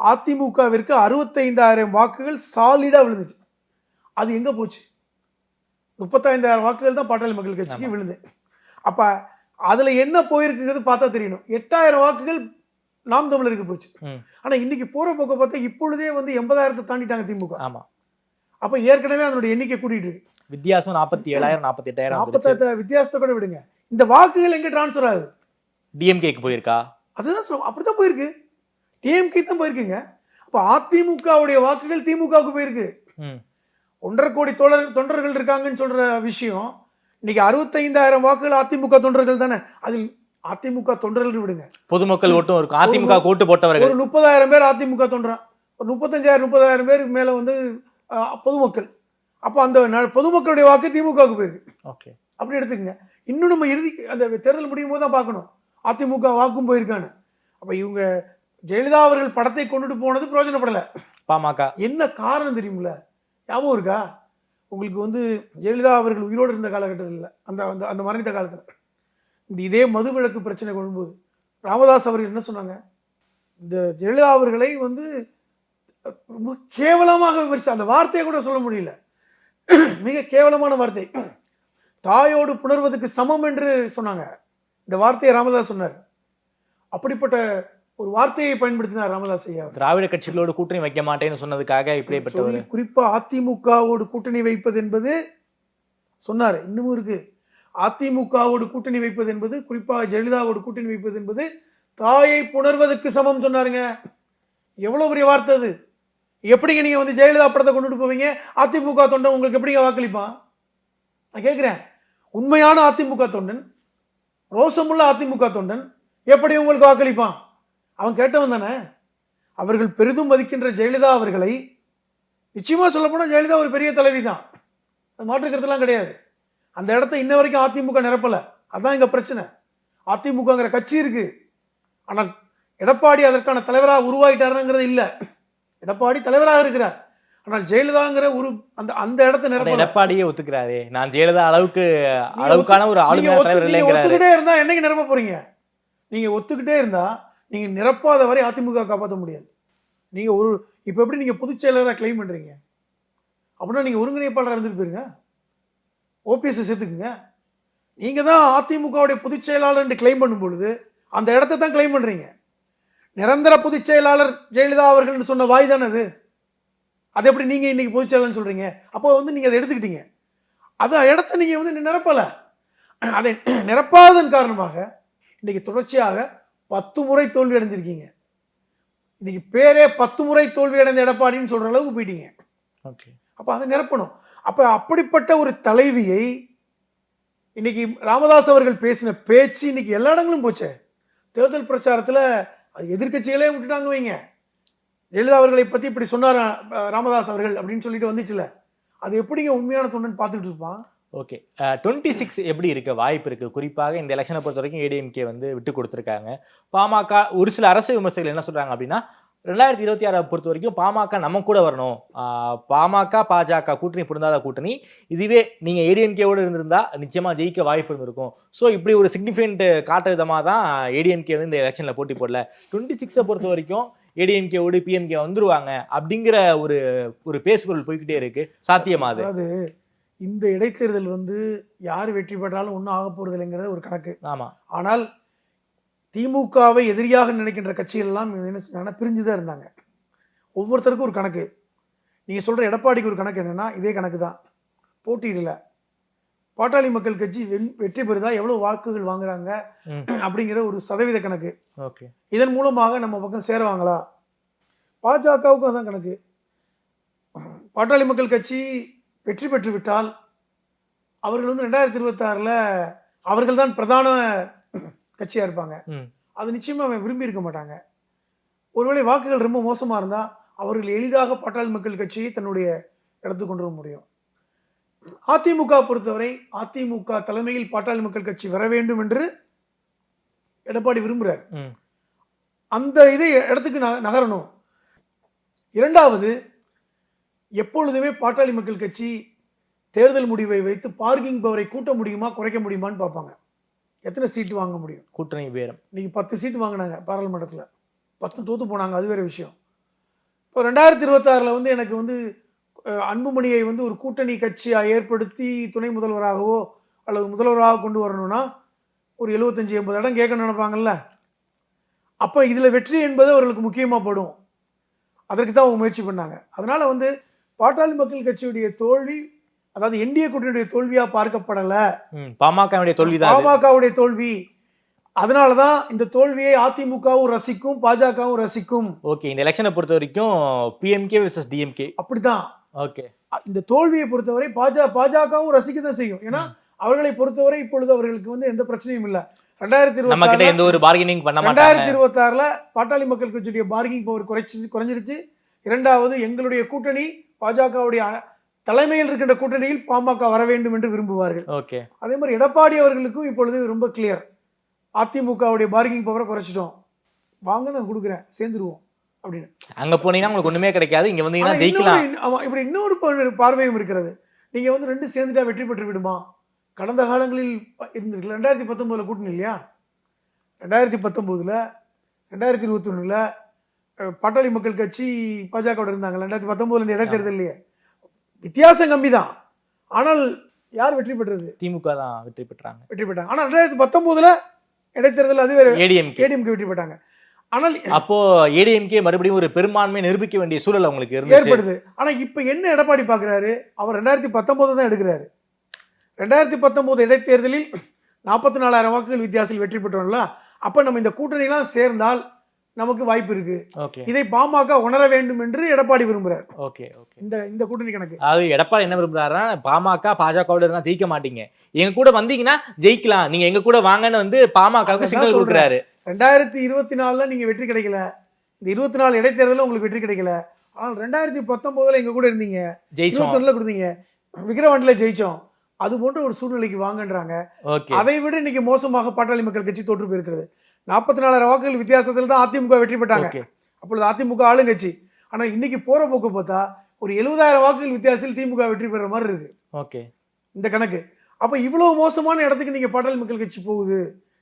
அதிமுகவிற்கு அறுபத்தைந்தாயிரம் வாக்குகள் சாலிடா விழுந்துச்சு. அது எங்க போச்சு? முப்பத்தைந்தாயிரம் வாக்குகள் தான் பாட்டாளி மக்கள் கட்சிக்கு ஆமா. விழுந்து அப்ப அதுல என்ன போயிருக்குங்கிறது பார்த்தா தெரியணும். எட்டாயிரம் வாக்குகள் நாம் தமிழருக்கு போச்சு. ம். ஆனா இன்னைக்கு போற போக்க பார்த்தா இப்பொழுதே வந்து எண்பதாயிரத்தை தாண்டிட்டாங்க திமுக. ஆமா. அப்ப ஏற்கனவே அதனுடைய எண்ணிக்கை கூட்டிட்டு இருக்கு. வித்தியாசம் நாற்பத்தி ஏழாயிரம் நாற்பத்தி எட்டாயிரம் நாற்பத்தாயிரத்து வித்தியாசத்தை கூட விடுங்க. இந்த வாக்குகள் எங்க டிரான்ஸ்ஃபர் ஆகுது? டிஎம்கேக்கு போயிருக்கா? அதுதான் சொல்லுவோம் அப்படித்தான் போயிருக்கு. டிஎம்கே தான் போயிருக்குங்க. அப்ப அதிமுகவுடைய வாக்குகள் திமுகவுக்கு போயிருக்கு. ஒன்றரை கோடி தோழர் தொண்டர்கள் இருக்காங்கன்னு சொல்ற விஷயம் இன்னைக்கு அறுபத்தைந்தாயிரம் வாக்குகள் அதிமுக தொண்டர்கள் தானே. அதில் அதிமுக தொண்டர்கள் விடுங்க. பொதுமக்கள் ஓட்டும் இருக்கும். அதிமுக ஓட்டு போட்டவர்கள். ஒரு முப்பதாயிரம் பேர் அதிமுக தொண்டரா? ஒரு முப்பத்தஞ்சாயிரம் முப்பதாயிரம் பேருக்கு மேல வந்து பொதுமக்கள். அப்போ அந்த பொதுமக்களுடைய வாக்கு திமுகவுக்கு போயிருக்கு. ஓகே. அப்படி எடுத்துக்கங்க. இன்னும் நம்ம இறுதி அந்த தேர்தல் முடியும் போது தான் பார்க்கணும். அதிமுக வாக்கும் போயிருக்கான்னு. அப்ப இவங்க ஜெயலலிதா அவர்கள் படத்தை கொண்டுட்டு போனது பிரயோஜனப்படல. பாமக. என்ன காரணம் தெரியுமில்ல? ஞாபகம் இருக்கா? உங்களுக்கு வந்து ஜெயலலிதா அவர்கள் உயிரோடு இருந்த காலகட்டத்தில் அந்த அந்த அந்த மரணித்த காலத்தில். இந்த இதே மது விலக்கு பிரச்சனை கொள்ளும்போது ராமதாஸ் அவர்கள் என்ன சொன்னாங்க? இந்த ஜெயலலிதா அவர்களை வந்து ரொம்ப கேவலமாக விமர்சி அந்த வார்த்தையை கூட சொல்ல முடியல. மிக கேவலமான வார்த்தை. தாயோடு புணர்வதற்கு சமம் என்று சொன்னாங்க. இந்த வார்த்தையை ராமதாஸ் சொன்னார். அப்படிப்பட்ட ஒரு வார்த்தையை பயன்படுத்தினார் ராமதாஸ் ஐயா. திராவிட கட்சிகளோடு கூட்டணி வைக்க மாட்டேன்னு சொன்னதுக்காக இப்படிப்பட்ட குறிப்பா அதிமுகவோடு கூட்டணி வைப்பது என்பது சொன்னார். இன்னமும் இருக்கு. அதிமுகவோடு கூட்டணி வைப்பது என்பது குறிப்பாக ஜெயலலிதாவோடு கூட்டணி வைப்பது என்பது தாயை புணர்வதற்கு சமம் சொன்னாருங்க. எவ்வளோ பெரிய வார்த்தை அது. எப்படிங்க நீங்கள் வந்து ஜெயலலிதா படத்தை கொண்டுட்டு போவீங்க? அதிமுக தொண்டன் உங்களுக்கு எப்படிங்க வாக்களிப்பான் நான் கேட்குறேன் உண்மையான அதிமுக தொண்டன் ரோசமுள்ள அதிமுக தொண்டன் எப்படி உங்களுக்கு வாக்களிப்பான் அவன் கேட்டவன் தானே. அவர்கள் பெரிதும் மதிக்கின்ற ஜெயலலிதா அவர்களை நிச்சயமாக சொல்லப்போனால் ஜெயலலிதா ஒரு பெரிய தலைவி தான் அது மாற்றுக்கிறதுலாம் கிடையாது. அந்த இடத்த இன்ன வரைக்கும் அதிமுக நிரப்பல. அதான் இங்க பிரச்சனை. அதிமுகங்கிற கட்சி இருக்கு. ஆனால் எடப்பாடி அதற்கான தலைவராக உருவாயிட்டாருங்கிறது இல்ல. எடப்பாடி தலைவராக இருக்கிறார். ஆனால் ஜெயலலிதாங்கிற ஒரு அந்த அந்த இடத்த அந்த நிரப்பல. எடப்பாடியே ஒத்துக்கிறாரே. நான் ஜெயலலிதா அளவுக்கு அளவுக்கான ஒரு இல்லைங்கிறாரு. ஒத்துக்கிட்டே இருந்தா என்னைக்கு நிரப்ப போறீங்க? நீங்க ஒத்துக்கிட்டே இருந்தா நீங்க நிரப்பாத வரை அதிமுக காப்பாற்ற முடியாது. நீங்க ஒரு இப்ப எப்படி நீங்க பொதுச் செயலராக கிளைம் பண்றீங்க? அப்படின்னா நீங்க ஒருங்கிணைப்பாளராக இருந்துட்டு போயிருங்க. ஓபிஎஸ் சேர்த்துக்குங்க. நீங்க தான் அதிமுகவுடைய பொதுச் செயலாளர் என்று கிளைம் பண்ணும் பொழுது அந்த இடத்தை தான் கிளைம் பண்றீங்க. நிரந்தர பொதுச் செயலாளர் ஜெயலலிதா அவர்கள்னு சொன்ன வாய் தானே அது? அது எப்படி நீங்க இன்னைக்கு பொதுச் செயலாளர்னு சொல்றீங்க? அப்போ வந்து நீங்க அதை எடுத்துக்கிட்டீங்க. அது இடத்த நீங்க வந்து நிரப்பல. அதை *clears throat* நிரப்பாததன் காரணமாக இன்னைக்கு தொடர்ச்சியாக பத்து முறை தோல்வி அடைஞ்சிருக்கீங்க. இன்னைக்கு பேரே பத்து முறை தோல்வி அடைந்த எடப்பாடின்னு சொல்ற அளவுக்கு போயிட்டீங்க. ஓகே அப்ப அதை நிரப்பணும். அப்போ அப்படிப்பட்ட ஒரு தலைவியை இன்னைக்கு ராமதாஸ் அவர்கள் பேசின பேச்சு இன்னைக்கு எல்லா இடங்களும் போச்சே. தேர்தல் பிரச்சாரத்தில் அது எதிர்க்கட்சிகளே விட்டுட்டாங்க வைங்க. ஜெயலலிதா அவர்களை பற்றி இப்படி சொன்னார் ராமதாஸ் அவர்கள் அப்படின்னு சொல்லிட்டு வந்துச்சுல. அது எப்படிங்க உண்மையான தொண்டன் பார்த்துட்டு இருப்பான்? ஓகே. டுவெண்ட்டி சிக்ஸ் எப்படி இருக்க? வாய்ப்பு இருக்கு. குறிப்பாக இந்த எலெக்ஷனை பொறுத்த வரைக்கும் ஏடிஎம்கே வந்து விட்டு கொடுத்துருக்காங்க. பாமக ஒரு சில அரசு விமர்சகர்கள் என்ன சொல்றாங்க அப்படின்னா ரெண்டாயிரத்தி இருபத்தி ஆறை பொறுத்த வரைக்கும் பாமக நம்ம கூட வரணும். பாமக பாஜக கூட்டணி பொருந்தாத கூட்டணி. இதுவே நீங்க ஏடிஎம்கேவோட இருந்திருந்தா நிச்சயமா ஜெயிக்க வாய்ப்பு இருந்திருக்கும். ஸோ இப்படி ஒரு சிக்னிஃபிகண்ட் காட்டுற விதமாக தான் ஏடிஎம்கே வந்து இந்த எலெக்ஷன்ல போட்டி போடல. டுவெண்ட்டி சிக்ஸை பொறுத்த வரைக்கும் ஏடிஎம்கேவோடு பிஎம்கே வந்துருவாங்க அப்படிங்கிற ஒரு ஒரு பேசுபொருள் போய்க்கிட்டே இருக்கு. சாத்தியமா அது? இந்த இடைத்தேர்தல் வந்து யார் வெற்றி பெற்றாலும் ஒன்றும் ஆக போறது இல்லைங்கிறது ஒரு கணக்கு. ஆமா. ஆனால் திமுகவை எதிரியாக நினைக்கின்ற கட்சிகள் எல்லாம் என்ன செஞ்சாங்கன்னா பிரிஞ்சு தான் இருந்தாங்க. ஒவ்வொருத்தருக்கும் ஒரு கணக்கு. நீங்க சொல்ற எடப்பாடிக்கு ஒரு கணக்கு என்னன்னா இதே கணக்கு தான் போட்டியிடல. பாட்டாளி மக்கள் கட்சி வெற்றி பெறுதா எவ்வளவு வாக்குகள் வாங்குறாங்க. *clears throat* அப்படிங்கிற ஒரு சதவீத கணக்கு. ஓகே. இதன் மூலமாக நம்ம பக்கம் சேருவாங்களா? பாஜகவுக்கும் அதான் கணக்கு. பாட்டாளி மக்கள் கட்சி வெற்றி பெற்று விட்டால் அவர்கள் வந்து ரெண்டாயிரத்தி இருபத்தாறுல அவர்கள் தான் பிரதான கட்சியா இருப்பாங்க. அது நிச்சயமா அவன் விரும்பி இருக்க மாட்டாங்க. ஒருவேளை வாக்குகள் ரொம்ப மோசமா இருந்தா அவர்கள் எளிதாக பாட்டாளி மக்கள் கட்சியை தன்னுடைய இடத்துக்கு கொண்டு வர முடியும். அதிமுக பொறுத்தவரை அதிமுக தலைமையில் பாட்டாளி மக்கள் கட்சி வர வேண்டும் என்று எடப்பாடி விரும்புகிறார். அந்த இதை இடத்துக்கு நகரணும். இரண்டாவது எப்பொழுதுமே பாட்டாளி மக்கள் கட்சி தேர்தல் முடிவை வைத்து பார்க்கிங் பவரை கூட்ட முடியுமா குறைக்க முடியுமான்னு பார்ப்பாங்க. எத்தனை சீட்டு வாங்க முடியும்? கூட்டணி பேரம். இன்னைக்கு பத்து சீட்டு வாங்கினாங்க பாராளுமன்றத்தில். பத்து தோத்து போனாங்க அது வேற விஷயம். இப்போ ரெண்டாயிரத்தி இருபத்தாறில் வந்து எனக்கு வந்து அன்புமணியை வந்து ஒரு கூட்டணி கட்சியாக ஏற்படுத்தி துணை முதல்வராகவோ அல்லது முதல்வராக கொண்டு வரணும்னா ஒரு எழுபத்தஞ்சு எண்பது இடம் கேட்கணும்னு நினைப்பாங்கல்ல? அப்போ இதில் வெற்றி என்பது அவர்களுக்கு முக்கியமாக படும். அதற்கு தான் அவங்க முயற்சி பண்ணாங்க. அதனால வந்து பாட்டாளி மக்கள் கட்சியுடைய தோல்வி அதாவது என்டிஏ கூட்டணியுடைய தோல்வியாக பார்க்கப்படலை. பாமகவுடைய அது. பாமகவுடைய தோல்வி. அதனாலதான் இந்த தோல்வியை அதிமுகவும் ரசிக்கும் பாஜகவும் ரசிக்கும். ஓகே இந்த எலெக்ஷனை பொறுத்த வரைக்கும் பிஎம்கே vs டிஎம்கே அப்படித்தான். ஓகே. இந்த தோல்வியை பொறுத்தவரை பாஜ பாஜகவும் ரசிக்க தான் செய்யும். ஏன்னா அவர்களை பொறுத்தவரை இப்பொழுது அவர்களுக்கு வந்து எந்த பிரச்சனையும் இல்ல. ரெண்டாயிரத்தி இருபத்தி எந்த ஒரு பார்கெனிங் பண்ண ரெண்டாயிரத்தி இருபத்தி ஆறுல பாட்டாளி மக்கள் கட்சியுடைய பார்கிங் பவர் குறைச்சி குறைஞ்சிருச்சு. இரண்டாவது எங்களுடைய கூட்டணி பாஜகவுடைய தலைமையில் இருக்கின்ற கூட்டணியில் பாமக வர வேண்டும் என்று விரும்புவார்கள். ஓகே. அதே மாதிரி எடப்பாடி அவர்களுக்கும் இப்பொழுது ரொம்ப கிளியர் அதிமுகவுடைய பார்கிங் பவரை குறைச்சிட்டோம். வாங்க நான் கொடுக்குறேன். சேர்ந்துருவோம். அப்படின்னு. அங்க போனீங்கன்னா உங்களுக்கு ஒண்ணுமே கிடைக்காது. இங்க வந்தீங்கன்னா ஜெயிக்கலாம். ஆமா, இப்படி இன்னொரு பார்வை- பார்வையும் இருக்கிறது. நீங்க வந்து ரெண்டு சேர்ந்துட்டா வெற்றி பெற்று விடுமா? கடந்த காலங்களில் இருந்திருக்குல்ல ரெண்டாயிரத்தி பத்தொன்பதுல கூட்டணி இல்லையா? ரெண்டாயிரத்தி பத்தொன்பதுல ரெண்டாயிரத்தி இருபத்தி ஒண்ணுல பாட்டாளி மக்கள் கட்சி பாஜகவோட இருந்தாங்க. ரெண்டாயிரத்தி பத்தொன்பதுல இந்த இடைத்தேர்தல் இல்லையே. வித்தியாசம் கம்மி தான் ஆனால் யார் வெற்றி பெற்றது? திமுக தான் வெற்றி பெற்றாங்க. வெற்றி பெற்றாங்க. ஆனால் ரெண்டாயிரத்தி பத்தொன்பதுல இடைத்தேர்தல் அது வேற ஏடிஎம்கே வெற்றி பெற்றாங்க. ஆனால் அப்போ ஏடிஎம்கே மறுபடியும் ஒரு பெரும்பான்மை நிரூபிக்க வேண்டிய சூழல் அவங்களுக்கு ஏற்படுது. ஆனா இப்ப என்ன எடப்பாடி பாக்குறாரு? அவர் ரெண்டாயிரத்தி பத்தொன்பது தான் எடுக்கிறாரு. ரெண்டாயிரத்தி பத்தொன்பது இடைத்தேர்தலில் நாற்பத்தி நாலாயிரம் வாக்குகள் வித்தியாசத்தில் வெற்றி பெற்றோம்ல? அப்ப நம்ம இந்த கூட்டணிலாம் சேர்ந்தால் நமக்கு வாய்ப்பு இருக்கு. இதை பாமக உணர வேண்டும் என்று எடப்பாடி விரும்புறார். Okay okay. இந்த இந்த கூட்டணி கணக்கு. அதாவது எடப்பாடி என்ன விரும்புறாருன்னா பாமக பாஜகவோட இருந்தா ஜெயிக்க மாட்டீங்க. எங்க கூட வந்தீங்கன்னா ஜெயிக்கலாம். நீங்க எங்க கூட வாங்கன்னு வந்து பாமகவுக்கு சிக்னல். கொடுக்குறாரு. ரெண்டாயிரத்தி இருபத்தி நாலுல நீங்க வெற்றி கிடைக்கல. இந்த இருபத்தி நாலு இடைத்தேர்தலில் உங்களுக்கு வெற்றி கிடைக்கல. ஆனால் ரெண்டாயிரத்தி பத்தொன்பதுல எங்க கூட இருந்தீங்க. இருபத்தொன்னுல கொடுத்தீங்க. விக்கிரவாண்டில ஜெயிச்சோம். அது போன்ற ஒரு சூழ்நிலைக்கு வாங்கன்றாங்க. அதை விட இன்னைக்கு மோசமாக பாட்டாளி மக்கள் கட்சி தோற்று போயிருக்கிறது. நாற்பத்தி நாலாயிரம் வாக்குகள் வித்தியாசத்தில் தான் அதிமுக வெற்றி பெற்றாங்க. அப்பொழுது அதிமுக ஆளுங்கட்சி. ஆனா இன்னைக்கு போற போக்கு பார்த்தா ஒரு எழுபதாயிரம் வாக்குகள் வித்தியாசத்தில் திமுக வெற்றி பெற மாதிரி இருக்கு. ஓகே. இந்த கணக்கு. அப்ப இவ்வளவு மோசமான இடத்துக்கு நீங்க பாட்டாளி மக்கள் கட்சி போகுது.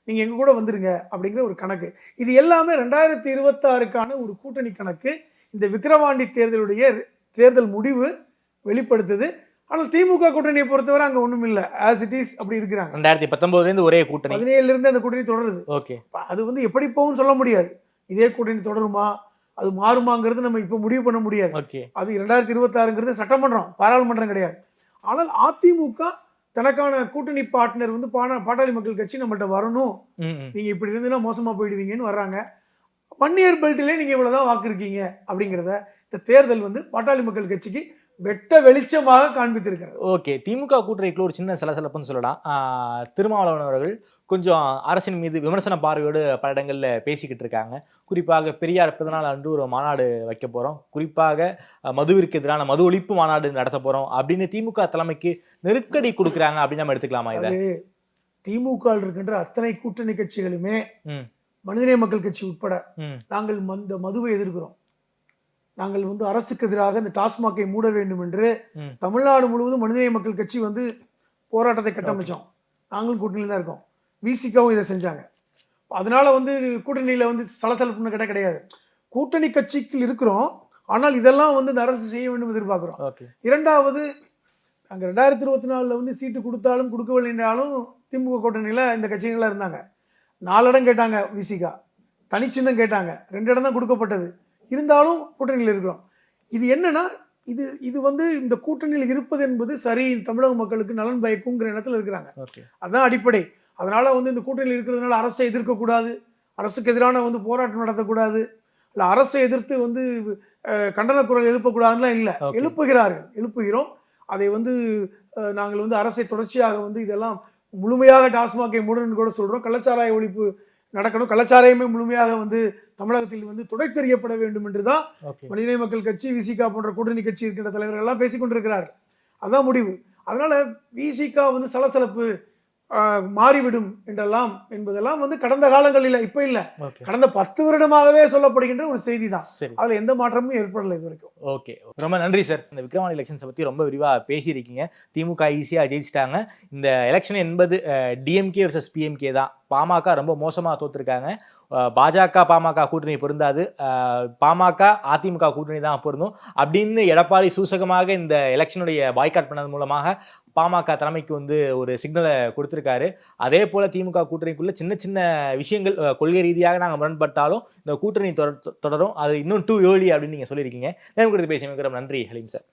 நீங்க எங்க கூட வந்துருங்க அப்படிங்கிற ஒரு கணக்கு. இது எல்லாமே ரெண்டாயிரத்தி இருபத்தாறுக்கான ஒரு கூட்டணி கணக்கு. இந்த விக்கிரவாண்டி தேர்தலுடைய தேர்தல் முடிவு வெளிப்படுத்துது. ஆனால் திமுக கூட்டணியை பொறுத்தவரை அங்க ஒண்ணும் இல்ல. ஆஸ் இட் இஸ் அப்படி இருக்கிறாங்க. ரெண்டாயிரத்தி பத்தொன்பதுல இருந்து ஒரே கூட்டணி. பதினேழுல இருந்து அந்த கூட்டணி தொடருது. ஓகே. அது வந்து எப்படி போகும் சொல்ல முடியாது. இதே கூட்டணி தொடருமா? அது மாறுமாங்கிறது நம்ம இப்ப முடிவு பண்ண முடியாது. ஓகே. அது இரண்டாயிரத்தி இருபத்தாறுங்கிறது சட்டமன்றம் பாராளுமன்றம் கிடையாது. ஆனால் அதிமுக தனக்கான கூட்டணி பார்ட்னர் வந்து பானா பாட்டாளி மக்கள் கட்சி நம்மள்ட்ட வரணும். நீங்க இப்படி இருந்தீங்கன்னா மோசமா போயிடுவீங்கன்னு வர்றாங்க. ஒன் இயர் பெல்ட்லேயே நீங்க இவ்வளவுதான் வாக்கு இருக்கீங்க அப்படிங்கிறத இந்த தேர்தல் வந்து பாட்டாளி மக்கள் கட்சிக்கு வெட்ட வெளிச்சமாக காண்பித்திருக்கிறது. ஓகே திமுக கூட்டணிக்குள்ள ஒரு சின்ன சலசலப்புன்னு சொல்லலாம் திருமாவளவன் அவர்கள் கொஞ்சம் அரசின் மீது விமர்சன பார்வையோடு பல இடங்கள்ல பேசிக்கிட்டு இருக்காங்க. குறிப்பாக பெரியார் பிறந்தநாள் அன்று ஒரு மாநாடு வைக்க போறோம். குறிப்பாக மதுவிற்கு எதிரான மது ஒழிப்பு மாநாடு நடத்த போறோம் அப்படின்னு திமுக தலைமைக்கு நெருக்கடி கொடுக்குறாங்க அப்படின்னு நம்ம எடுத்துக்கலாமா இதை? திமுக இருக்கின்ற அத்தனை கூட்டணி கட்சிகளுமே. மனிதநேய மக்கள் கட்சி உட்பட நாங்கள் இந்த மதுவை எதிர்க்கிறோம். நாங்கள் வந்து அரசுக்கு எதிராக இந்த டாஸ்மாகை மூட வேண்டும் என்று. தமிழ்நாடு முழுவதும் மனிதநேய மக்கள் கட்சி வந்து போராட்டத்தை கட்டமைச்சோம். நாங்களும் கூட்டணியில் தான் இருக்கோம். விசிகாவும் இதை செஞ்சாங்க. அதனால வந்து கூட்டணியில வந்து சலசலப்புன்னு கிட்ட கிடையாது. கூட்டணி கட்சிக்கு இருக்கிறோம். ஆனால் இதெல்லாம் வந்து இந்த அரசு செய்ய வேண்டும் எதிர்பார்க்கிறோம். இரண்டாவது அங்க ரெண்டாயிரத்தி இருபத்தி நாலுல வந்து சீட்டு கொடுத்தாலும் கொடுக்கவில்லைனாலும் திமுக கூட்டணியில இந்த கட்சிகள்லாம் இருந்தாங்க. நாலு இடம் கேட்டாங்க விசிகா. தனிச்சின்னம் கேட்டாங்க. ரெண்டு இடம் தான் கொடுக்கப்பட்டது. இருந்தாலும் கூட்டணியில் இருக்கிறோம். இது என்னன்னா இது இது வந்து இந்த கூட்டணியில் இருப்பது என்பது சரி தமிழக மக்களுக்கு நலன் பயக்குங்கிற இடத்துல இருக்கிறாங்க. அதுதான் அடிப்படை. அதனால வந்து இந்த கூட்டணியில் இருக்கிறதுனால அரசை எதிர்க்கக்கூடாது அரசுக்கு எதிரான வந்து போராட்டம் நடத்தக்கூடாது. இல்லை அரசை எதிர்த்து வந்து கண்டன குரல் எழுப்பக்கூடாதுலாம் இல்லை. எழுப்புகிறார்கள். எழுப்புகிறோம். அதை வந்து நாங்கள் வந்து அரசை தொடர்ச்சியாக வந்து இதெல்லாம் முழுமையாக டாஸ்மாகை மூடணும்னு கூட சொல்றோம். கள்ளச்சாராய ஒழிப்பு நடக்கணும். கள்ளச்சாராயமே முழுமையாக வந்து தமிழகத்தில் வந்து துடை தெரியப்பட வேண்டும் என்றுதான் ஓகே. மனிதநேய மக்கள் கட்சி விசிகா போன்ற கூட்டணி கட்சி இருக்கின்ற தலைவர்கள் எல்லாம் பேசிக் கொண்டிருக்கிறார்கள். அதான் முடிவு. அதனால விசிகா வந்து சலசலப்பு மாறிவிடும் என்றெல்லாம் என்பதெல்லாம் வந்து கடந்த காலங்களில் இப்ப இல்ல. கடந்த பத்து வருடமாகவே சொல்லப்படுகின்ற ஒரு செய்தி தான். அதுல எந்த மாற்றமும் ஏற்படலை இது வரைக்கும் ஓகே. ரொம்ப நன்றி சார். இந்த விக்ரவாணி எலெக்ஷன்ஸை பற்றி ரொம்ப விரிவாக பேசியிருக்கீங்க. திமுக ஈஸியாக ஜெயிச்சிட்டாங்க. இந்த எலெக்ஷன் என்பது டிஎம்கே vs பிஎம்கே தான். பாமக ரொம்ப மோசமாக தோற்றுருக்காங்க பாஜக பாமக கூட்டணி பொருந்தாது. பாமக அதிமுக கூட்டணி தான் பொருந்தும். அப்படின்னு எடப்பாடி சூசகமாக இந்த எலெக்ஷனுடைய பாய்காட் பண்ணது மூலமாக பாமக தலைமைக்கு வந்து ஒரு சிக்னலை கொடுத்துருக்காரு. அதே போல் திமுக கூட்டணிக்குள்ளே சின்ன சின்ன விஷயங்கள் கொள்கை ரீதியாக நாங்கள் முரண்பட்டாலும் இந்த கூட்டணி தொடர் தொடரும். அது இன்னும் டூ ஏர்லி அப்படின்னு நீங்கள் சொல்லியிருக்கீங்க. நேரம் கொடுத்து பேசிய நன்றி ஹலீம் சார்.